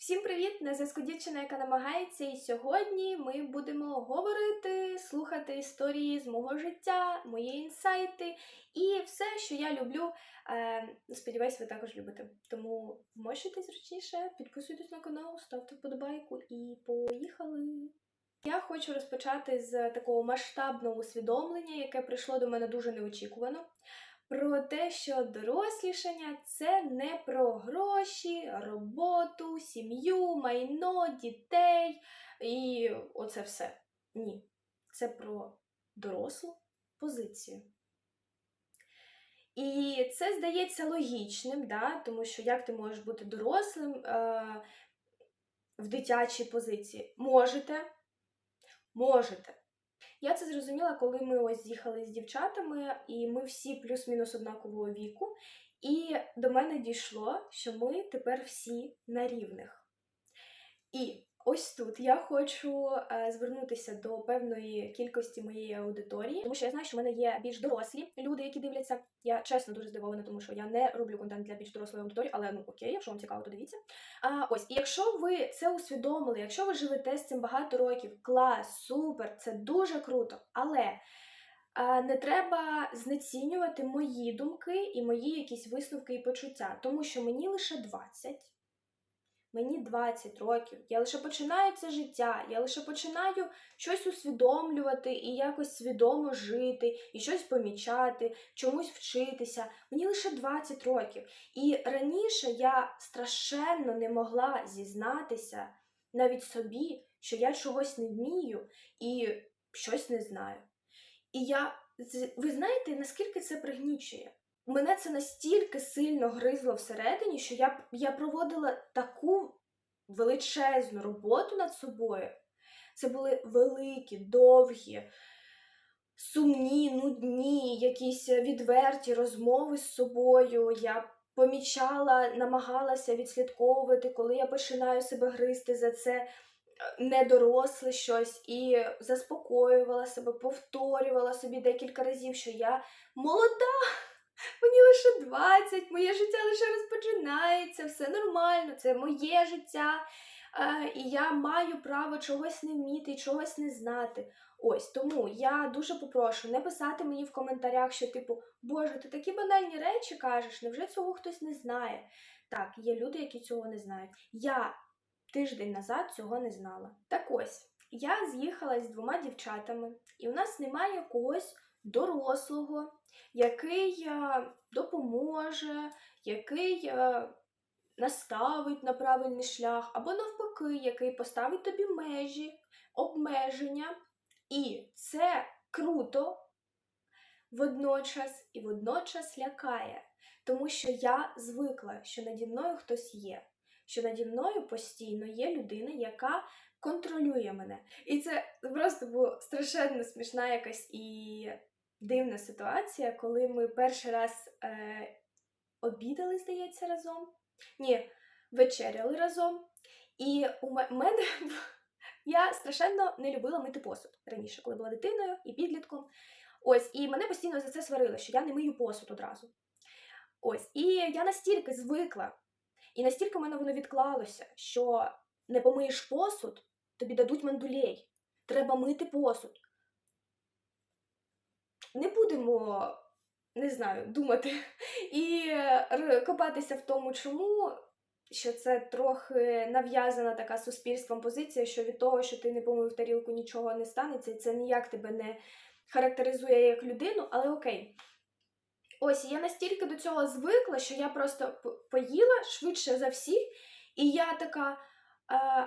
Всім привіт! На зв'язку дівчина, яка намагається, і сьогодні ми будемо говорити, слухати історії з мого життя, мої інсайти і все, що я люблю. Е, сподіваюсь, ви також любите. Тому вмощуйтесь зручніше, підписуйтесь на канал, ставте вподобайку і поїхали! Я хочу розпочати з такого масштабного усвідомлення, яке прийшло до мене дуже неочікувано. Про те, що дорослішання це не про гроші, роботу, сім'ю, майно, дітей і оце все. Ні. Це про дорослу позицію. І це здається логічним, да? тому що як ти можеш бути дорослим е- в дитячій позиції? Можете, можете. Я це зрозуміла, коли ми ось з'їхали з дівчатами, і ми всі плюс-мінус однакового віку. І до мене дійшло, що ми тепер всі на рівних. І ось тут я хочу е, звернутися до певної кількості моєї аудиторії, тому що я знаю, що в мене є більш дорослі люди, які дивляться. Я чесно дуже здивована, тому що я не роблю контент для більш дорослої аудиторії, але ну окей, якщо вам цікаво, то дивіться. А ось, і якщо ви це усвідомили, якщо ви живете з цим багато років, клас, супер, це дуже круто. Але не треба знецінювати мої думки і мої якісь висновки і почуття, тому що мені лише 20. Мені 20 років, я лише починаю це життя, я лише починаю щось усвідомлювати і якось свідомо жити, і щось помічати, чомусь вчитися. Мені лише 20 років. І раніше я страшенно не могла зізнатися навіть собі, що я чогось не вмію і щось не знаю. І я, ви знаєте, наскільки це пригнічує? Мене це настільки сильно гризло всередині, що я я проводила таку величезну роботу над собою. Це були великі, довгі, сумні, нудні, якісь відверті розмови з собою. Я помічала, намагалася відслідковувати, коли я починаю себе гризти за це недоросле щось, і заспокоювала себе, повторювала собі декілька разів, що я молода. Мені лише 20, моє життя лише розпочинається, все нормально, це моє життя. Е, і я маю право чогось не вміти чогось не знати. Ось тому я дуже попрошу не писати мені в коментарях, що, типу, Боже, ти такі банальні речі кажеш, невже цього хтось не знає? Так, є люди, які цього не знають. Я тиждень назад цього не знала. Так ось, я з'їхала з двома дівчатами, і у нас немає когось дорослого, який е, допоможе, який е, наставить на правильний шлях, або навпаки, який поставить тобі межі, обмеження. І це круто водночас і водночас лякає, тому що я звикла, що наді мною хтось є, що наді мною постійно є людина, яка контролює мене. І це просто була страшенно смішна якась і дивна ситуація, коли ми перший раз е, обідали, здається, разом. Ні, вечеряли разом. І у мене я страшенно не любила мити посуд раніше, коли була дитиною і підлітком. Ось, і мене постійно за це сварили, що я не мию посуд одразу. Ось, і я настільки звикла, і настільки в мене воно відклалося, що не помиєш посуд, тобі дадуть мандулей. Треба мити посуд не будемо, не знаю, думати і копатися в тому, чому. Що це трохи нав'язана така суспільством позиція, що від того, що ти не помив тарілку, нічого не станеться, це ніяк тебе не характеризує як людину, але окей. Ось я настільки до цього звикла, що я просто поїла швидше за всіх, і я така,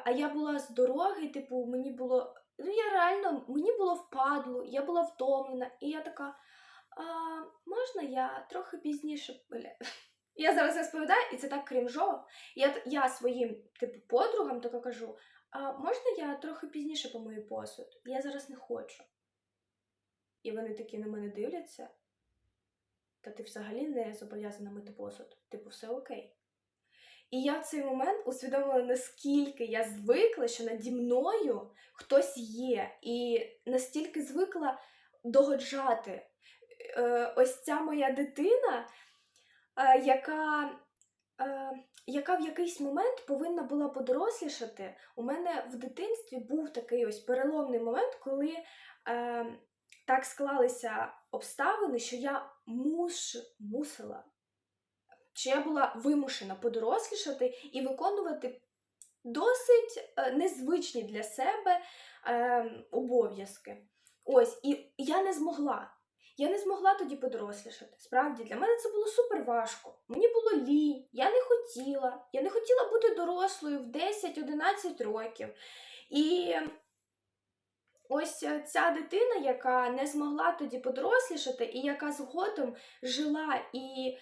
а я була з дороги, типу, мені було Ну, я реально, мені було впадло, я була втомлена, і я така, а, можна я трохи пізніше. Бля. Я зараз розповідаю, і це так крінжово. Я я своїм типу, подругам така кажу: а можна я трохи пізніше помию посуд? Я зараз не хочу. І вони такі на мене дивляться. Та ти взагалі не зобов'язана мити посуд. Типу, все окей. І я в цей момент усвідомила, наскільки я звикла, що наді мною хтось є, і настільки звикла догоджати. Е, ось ця моя дитина, е, яка е, яка в якийсь момент повинна була подорослішати. У мене в дитинстві був такий ось переломний момент, коли так склалися обставини, що я муш, мусила, що я була вимушена подорослішати і виконувати досить е, незвичні для себе е, обов'язки. Ось, і я не змогла. Я не змогла тоді подорослішати. Справді, для мене це було супер важко. Мені було лінь, я не хотіла. Я не хотіла бути дорослою в 10-11 років. І ось е, ця дитина, яка не змогла тоді подорослішати, і яка згодом жила і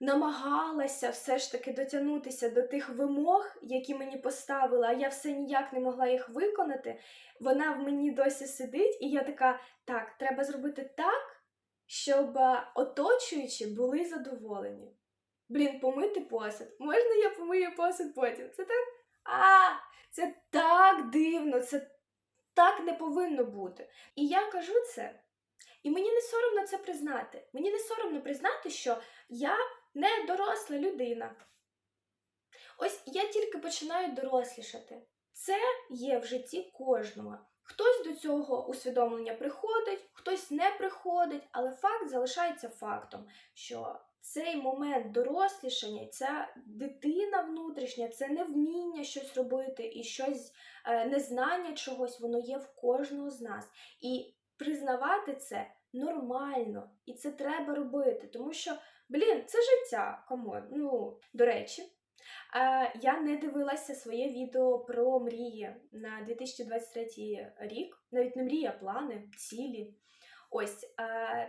намагалася все ж таки дотягнутися до тих вимог, які мені поставили, а я все ніяк не могла їх виконати. Вона в мені досі сидить, і я така: так, треба зробити так, щоб е, оточуючі були задоволені. Блін, помити посуд. Можна я помию посуд потім? Це так. А, це так дивно, це так не повинно бути. І я кажу це, і мені не соромно це признати. Мені не соромно признати, що я не доросла людина. Ось я тільки починаю дорослішати. Це є в житті кожного. Хтось до цього усвідомлення приходить, хтось не приходить, але факт залишається фактом, що цей момент дорослішання, ця дитина внутрішня, це невміння щось робити і щось е, незнання чогось, воно є в кожного з нас. І признавати це нормально, і це треба робити, тому що, блін, це життя. Камон. Ну, до речі, я не дивилася своє відео про мрії на 2023 рік, навіть не мрії, а плани, цілі. Ось,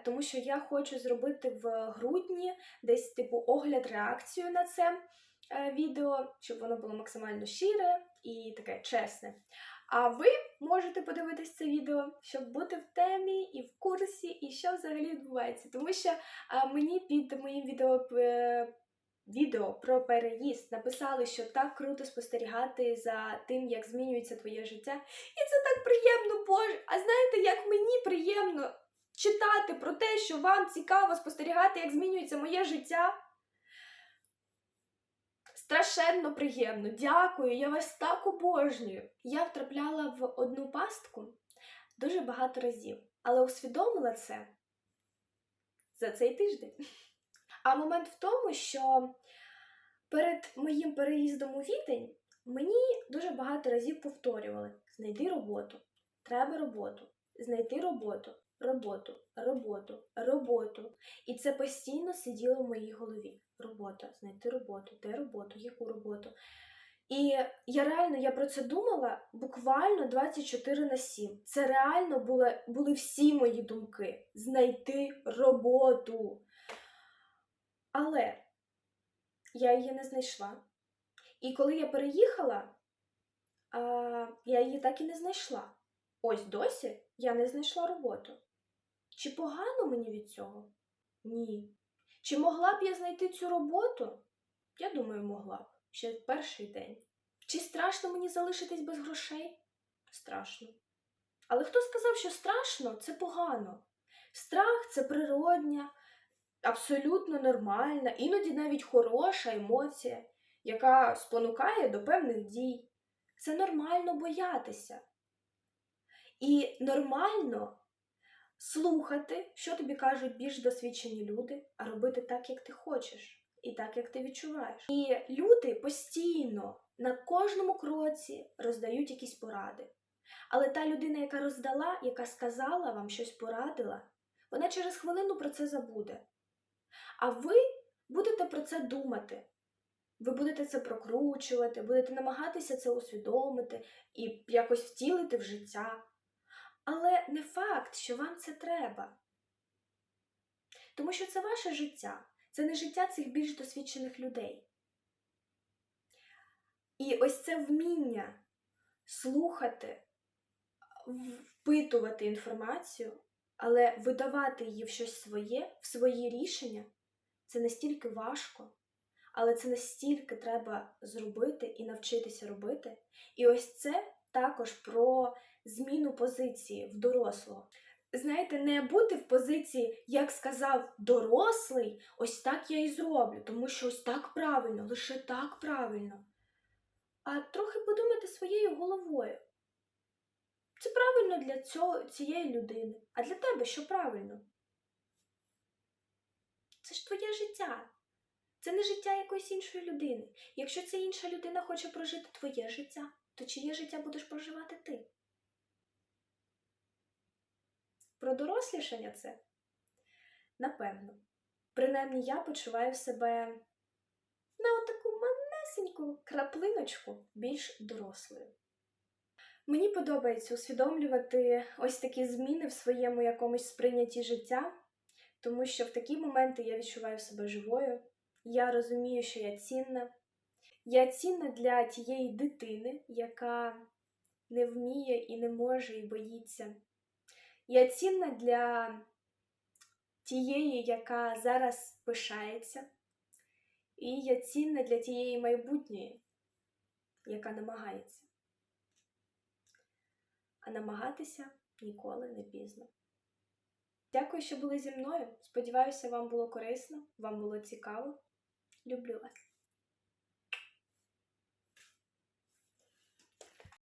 тому що я хочу зробити в грудні десь типу огляд реакцію на це е, відео, щоб воно було максимально щире і таке чесне. А ви можете подивитись це відео, щоб бути в темі і в курсі, і що взагалі відбувається. Тому що мені під моїм відео. е, Відео про переїзд написали, що так круто спостерігати за тим, як змінюється твоє життя. І це так приємно, Боже. А знаєте, як мені приємно читати про те, що вам цікаво спостерігати, як змінюється моє життя. Страшенно приємно. Дякую, я вас так обожнюю. Я втрапляла в одну пастку дуже багато разів, але усвідомила це за цей тиждень. А момент в тому, що перед моїм переїздом у Відень мені дуже багато разів повторювали: знайди роботу, треба роботу, знайти роботу, роботу, роботу, роботу. І це постійно сиділо в моїй голові. Робота, знайти роботу, де роботу, яку роботу. І я реально я про це думала буквально 24 на 7. Це реально були, були всі мої думки знайти роботу. Але я її не знайшла. І коли я переїхала, а, я її так і не знайшла. Ось досі я не знайшла роботу. Чи погано мені від цього? Ні. Чи могла б я знайти цю роботу? Я думаю, могла б ще в перший день. Чи страшно мені залишитись без грошей? Страшно. Але хто сказав, що страшно це погано? Страх це природня, абсолютно нормальна, іноді навіть хороша емоція, яка спонукає до певних дій. Це нормально боятися. І нормально слухати, що тобі кажуть більш досвідчені люди, а робити так, як ти хочеш, і так, як ти відчуваєш. І люди постійно на кожному кроці роздають якісь поради. Але та людина, яка роздала, яка сказала вам щось порадила, вона через хвилину про це забуде. А ви будете про це думати. Ви будете це прокручувати, будете намагатися це усвідомити і якось втілити в життя. Але не факт, що вам це треба. Тому що це ваше життя, це не життя цих більш досвідчених людей. І ось це вміння слухати, впитувати інформацію, але видавати її в щось своє, в свої рішення, це настільки важко, але це настільки треба зробити і навчитися робити. І ось це також про зміну позиції в дорослого. знаєте, не бути в позиції, як сказав дорослий, ось так я і зроблю, тому що ось так правильно, лише так правильно. А трохи подумати своєю головою. Це правильно для цього, цієї людини. А для тебе що правильно? Це ж твоє життя. Це не життя якоїсь іншої людини. Якщо ця інша людина хоче прожити твоє життя, то чиє життя будеш проживати ти? Про дорослішання це? Напевно. Принаймні я почуваю себе на отаку малесеньку краплиночку більш дорослою. Мені подобається усвідомлювати ось такі зміни в своєму якомусь сприйнятті життя, тому що в такі моменти я відчуваю себе живою, я розумію, що я цінна. Я цінна для тієї дитини, яка не вміє і не може і боїться. Я цінна для тієї, яка зараз пишається, і я цінна для тієї майбутньої, яка намагається. А намагатися ніколи не пізно. Дякую, що були зі мною. Сподіваюся, вам було корисно, вам було цікаво. Люблю вас.